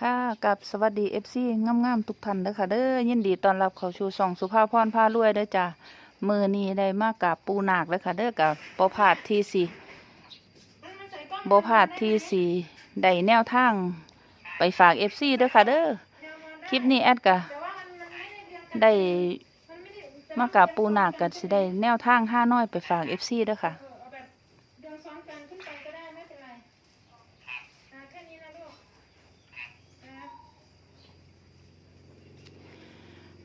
ค่ะกับสวัสดีเอฟซีงามๆทุกท่านเด้อค่ะเด้อยินดีต้อนรับเข้าชูส่องสุภาพรพารวยเด้อจ้ะมือนี้ได้มากกับปูนาคเด้อค่ะเด้อกับบ่พลาดที่สี่บ่พลาดที่สี่ได้แนวทางไปฝากเอฟซีเด้อค่ะเด้อคลิปนี้แอดกะได้มากับปูนาคกันสิได้แนวทางห้าน้อยไปฝากเอฟซีเด้อค่ะ เอาแบบเดือนซ้อนกันขึ้นไปก็ได้ไม่เป็นไรอ่าแค่นี้นะลูกอ่า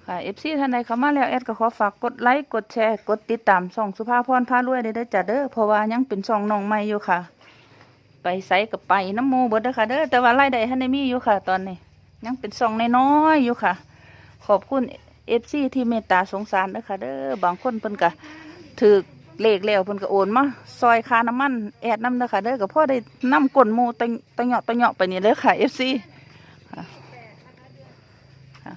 ค่ะเอฟซีท่านใดเข้ามาแล้วแอดก็ขอฝากกดไลค์กดแชร์กดติดตามส่องสุภาพรพารวยเด้เด้อจ้ะเด้อเพราะว่ายังเป็นช่องน้องใหม่อยู่ค่ะ ไปไสกับไปน้ำหมูเบิดเด้อค่ะเด้อแต่ว่ารายได้ท่านได้มีอยู่ค่ะ ตอนนี้ ยังเป็นช่องน้อยๆอยู่ค่ะ ขอบคุณเอฟซีที่เมตตาสงสารเด้อค่ะเด้อบางคนเพิ่นก็ถือเลขแล้วเพิ่นก็โอนมาซอยคาน้ำมันแอดน้ำเด้อค่ะเด้อก็พ่อได้น้ำกลนหมูตะตะเหาะตะเหาะไปนี่เด้อค่ะเอฟซีค่ะค่ะ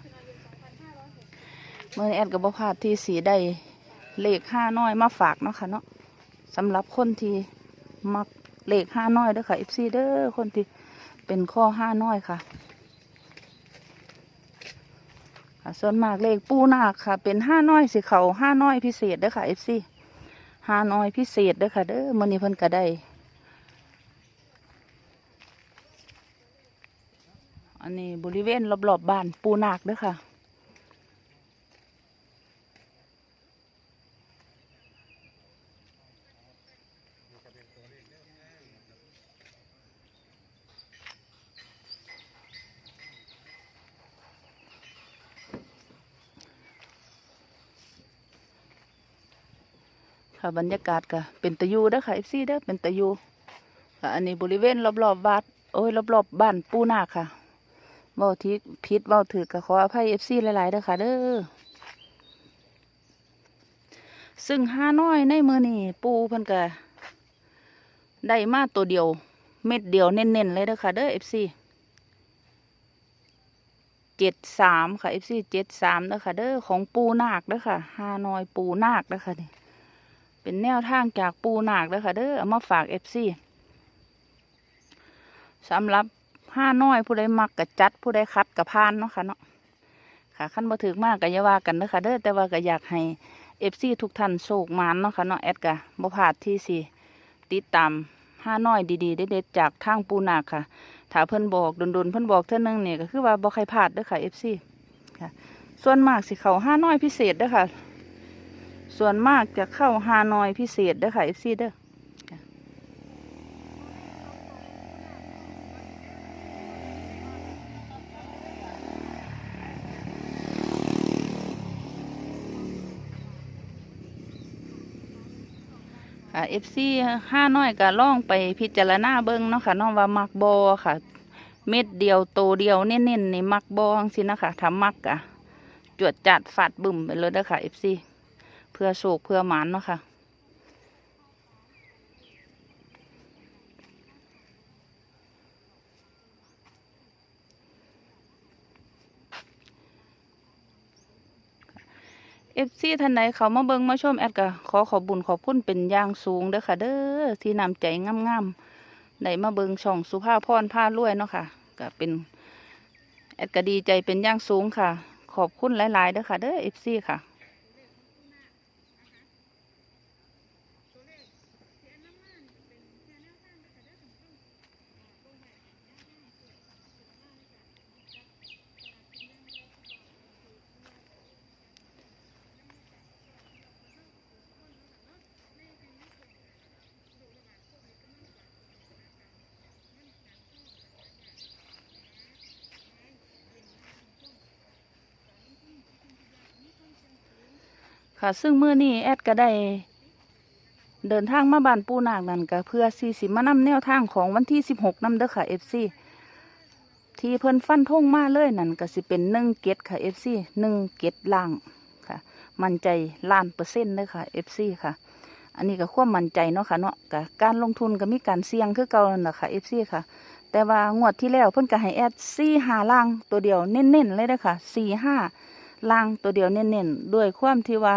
เมื่อแอดกับบพาดที่สีได้เลขห้าน้อยมาฝากเนาะค่ะเนาะสำหรับคนที่มักเลขห้าน้อยด้อค่ะเอฟซีเด้อคนที่เป็นข้อห้าน้อยค่ะค่ะส่วนมากเลขปูนาคค่ะ เป็นห้าน้อยสิเขาห้าน้อยพิเศษเด้อค่ะเอฟซีห้าน้อยพิเศษเด้อค่ะเด้อมื่อนี้เพิ่นก็ได้อันนี้บริเวณรอบๆบบ้านปูนาคเด้อค่ะ ค่ะบรรยากาศก็เป็นตะยูเด้อค่ะเอฟซีเด้อเป็นตะยูค่ะอันนี้บริเวณรอบๆบบ้านโอ้ยรอบๆบบ้านปูนาค่ะเว้าที่พิษเว้าถือก็ขออภัยเอฟซีหลายๆเด้อค่ะเด้อซึ่งห้าน้อยในมือนี่ปูเพิ่นก็ได้มาตัวเดียว เม็ดเดียวเน้นๆเลยเด้อค่ะเด้อเอฟซีเจ็ดสามค่ะเอฟซีเจ็ดสามเด้อค่ะเด้อของปูนาคเด้อค่ะห้าน้อยปูนาคเด้อค่ะนี่ เป็นแนวทางจากปูนาคเด้อค่ะเด้อเอามาฝากเอฟซีสำหรับห้าน้อยผู้ใดมักกะจัดผู้ใดคัดกะพานเนาะค่ะเนาะค่ะขั้นบ่ถึกมากกะอย่าว่ากันเด้อค่ะเด้อแต่ว่าก็อยากให้เอฟซีทุกท่านโชคมานเนาะค่ะเนาะแอดกะบ่พลาดที่สิติดตามห้าน้อยดีๆเด็ดๆจากทางปูนาคค่ะถ้าเพิ่นบอกดนๆเพิ่นบอกเท่านึงเนี่ยก็คือว่าบ่ใครพลาดเด้อค่ะเอฟซีค่ะ ส่วนมากสิเขาห้าน้อยพิเศษเด้อค่ะ ส่วนมากจะเข้าฮานอยพิเศษเด้อค่ะเอฟซีเด้อค่ะเอฟซีห้าน้อยก็ล่องไปพิจารณาเบิ้งเนาะค่ะน้องว่ามักบอค่ะ เม็ดเดียวโตเดียวเน้นๆนี่มักบอจังสินะคะถ้ามักอะจวดจัดฟาดบึ้มไปเลยเด้อค่ะเอฟซี พื่อโศกเพื่อหมานเนาะค่ะเอฟซีท่านใดเขามาเบิงมาชมแอดก็ขอขอบบุญขอบคุณเป็นอย่างสูงเด้อค่ะ เด้อที่นำใจงามๆได้มาเบิงช่องสุภาพพรผ้ารวยเนาะค่ะก็เป็นแอดก็ดีใจเป็นอย่างสูงค่ะ ขอบคุณหลายๆเด้อค่ะ เด้อเอฟซีค่ะ ค่ะ ซึ่งมื้อนี้แอดก็ได้เดินทางมาบ้านปูนากนั่นก็เพื่อสีสิมานำแนวทางของวันที่สิบหกนำเด้อค่ะเอฟซีที่เพิ่นฟันธงมาเลยนั่นก็สิเป็นหนึ่งเกตค่ะเอฟซีหนึ่งเกตล่างค่ะ มั่นใจล้านเปอร์เซ็นต์เลยค่ะเอฟซีค่ะ อันนี้ก็ความมั่นใจเนาะค่ะเนาะกับการลงทุนก็มีการเสี่ยงคือเก่านั่นแหละค่ะเอฟซีค่ะ แต่ว่างวดที่แล้วเพิ่นก็ให้แอดสี่ห้าล่างตัวเดียวเน้นๆเลยเด้อค่ะสี่ห้า ล่างตัวเดียวเน้นๆ ด้วยความที่ว่า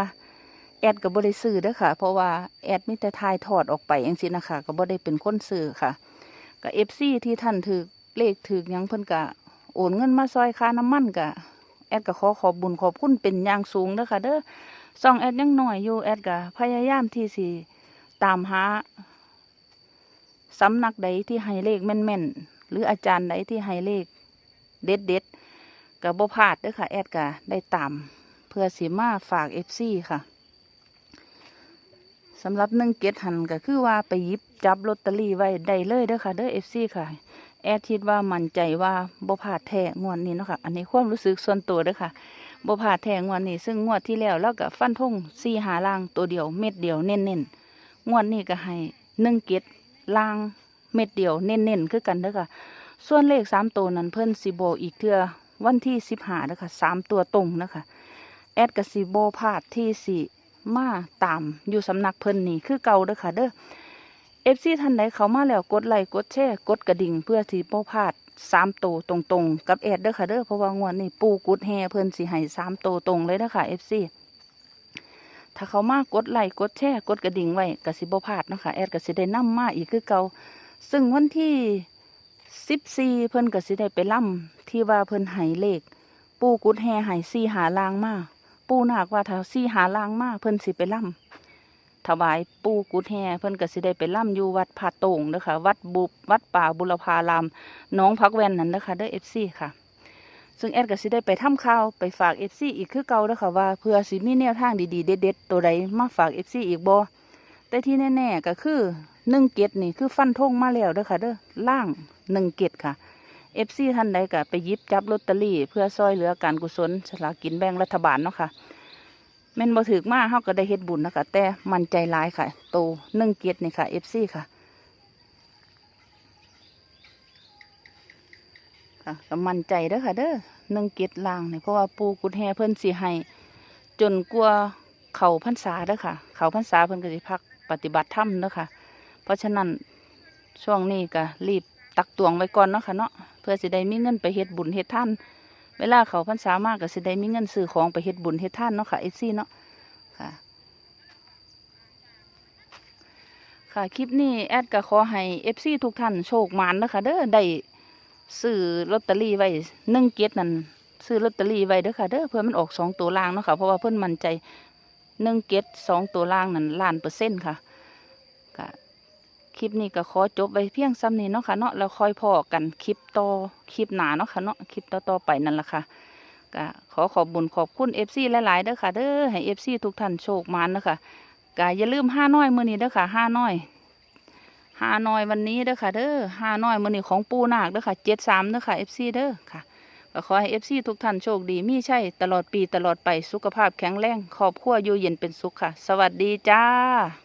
แอดกับบริซื้อด้อค่ะ เพราะว่าแอดมิแต่ทายถอดออกไปอย่างสินะคะก็บ่ได้เป็นคนซื้อค่ะกับเอฟซีที่ท่านถือเลขถือยังเพิ่นกะโอนเงินมาซอยค่าน้ำมันกะแอดก็ขอขอบบุญขอบคุณเป็นอย่างสูงเด้อค่ะเด้อซองแอดยังหน้อยอยู่แอดก็พยายามที่สิตามหาสำนักใดที่ให้เลขแม่นๆ หรืออาจารย์ใดที่ให้เลขเด็ดเด็ดๆ ก็บ่พลาดด้อค่ะ แอดก็ได้ตามเพื่อสิมาฝากเอฟซีค่ะสำหรับหนึ่งเกตหันก็คือว่าไปยิบจับลอตเตอรี่ไว้ได้เลยเด้อค่ะเด้อเอฟซีค่ะ แอดคิดว่ามั่นใจว่าบ่พลาดแท้งวดนี้เนาะค่ะ อันนี้ความรู้สึกส่วนตัวเด้อค่ะบ่พลาดแท้งวดนี้ ซึ่งงวดที่แล้วแล้วก็ฟันธงสี่หาล่างตัวเดียวเม็ดเดียวเน้นเน้นๆงวดนี้ก็ให้หนึ่งเกตล่างเม็ดเดียวเน้นเน้นๆคือกันเด้อค่ะ ส่วนเลขสามตัวนั้นเพิ่นสิโบอีกเทื่อ วันที่สิบห้าเด้อค่ะสามตัวตรงนะคะ แอดกับสิโบพาดที่สิมาตามอยู่สำนักเพิ่นนี่คือเก่าเด้อค่ะเด้อเอฟซีท่านใดเขามาแล้วกดไลค์กดแชร์กดกระดิ่งเพื่อสิโบพาดสามโตวตรงๆ กับแอดเด้อค่ะเด้อเพราะว่างวดนี้ปูกุดแฮเพิ่นสิให้สามโตวตรงเลยเด้อค่ะเอฟซีถ้าเขามากดไลค์กดแชร์กดกระดิ่งไว้กับสิโบพลาดนะคะแอดกับสิได้นํมาอีกคือเก่าซึ่งวันที่ สิบสี่เพิ่นกับสิได้ไปล่ำที่ว่าเพิ่นให้เลข ปูกุดแฮให้ซีหาลางมาปูหนาคว่าถ้าซี่หาลางมาเพิ่นสิไปล่ำถวายปูกุดแฮเพิ่นก็สิได้ไปล่ำอยู่วัดผาโต่งเด้อค่ะวัดบุวัดป่าบุรพารามน้องพักแวนนั่นเด้อค่ะเด้อเอฟซีค่ะ ซึ่งแอดก็สิได้ไปทำข่าวไปฝากเอฟซีอีกคือเก่าเด้อค่ะว่าเพื่อสิมีแนวทางดีๆเด็ดๆตัวใดมาฝากเอฟซีอีกบ่แต่ที่แน่ๆก็คือ หนึ่งเกตนี่คือฟันธงมาแล้วเด้อค่ะเด้อล่างหนึ่งเกตค่ะเอฟซีท่านใดก็ไปยิบจับลอตเตอรี่ เพื่อซอยเหลือการกุศลสลากกินแบ่งรัฐบาลเนาะค่ะแม่นบ่ถึกมาเฮาก็ได้เฮ็ดบุญนะคะแต่มันใจร้ายค่ะ โตหนึ่งเกตนี่ค่ะเอฟซีค่ะค่ะก็มั่นใจเด้อค่ะ เด้อหนึ่งเกติลางเนี่ยเพราะว่าปูกุดแฮเพิ่นสิให้จนกลัวเขาพรรษาเด้อค่ะ เขาพรรษาเพิ่นก็สิพักปฏิบัติธรรมเด้อค่ะ เพราะฉะนั้นช่วงนี้ก็รีบตักตวงไว้ก่อนเนาะค่ะเนาะเพื่อสิได้มีเงินไปเฮ็ดบุญเฮ็ดท่าน เวลาเขาพรรษามากก็สิได้มีเงินซื้อของไปเฮ็ดบุญเฮ็ดท่านเนาะค่ะเอซี่เนาะค่ะ ค่ะคลิปนี้แอดก็ขอให้เอฟซีทุกท่านโชคมานนะคะเด้อได้ซื้อลอตเตอรี่ไว้หนึ่งเกียรนั่นซื้อลอตเตอรี่ไว้เด้อค่ะเด้อเพื่อมันออกสองตัวล่างเนาะค่ะเพราะว่าเพิ่นมั่นใจหนึ่งเกียรสองตัวล่างนั่นล้านเปอร์เซ็นต์ค่ะ คลิปนี้ก็ขอจบไว้เพียงซ้ำนี้เนาะค่ะเนาะแล้วค่อยพอกันคลิปต่อคลิปหนาเนาะค่ะเนาะคลิปต่อๆไปนั่นแหละค่ะก็ขอขอบบุญขอบคุณเอฟซีหลายๆเด้อค่ะเด้อให้เอฟซีทุกท่านโชคมานเด้อค่ะก็อย่าลืมห้าน้อยมือนี้เด้อค่ะห้าน้อยห้าน้อยวันนี้เด้อค่ะเด้อห้าน้อยมือนี้ของปูนาคเด้อค่ะเจ็ดสามเด้อค่ะเอฟซีเด้อค่ะก็ขอให้เอฟซีทุกท่านโชคดีมีใช่ตลอดปีตลอดไปสุขภาพแข็งแรงครอบครัวอยู่เย็นเป็นสุขค่ะ สวัสดีจ้า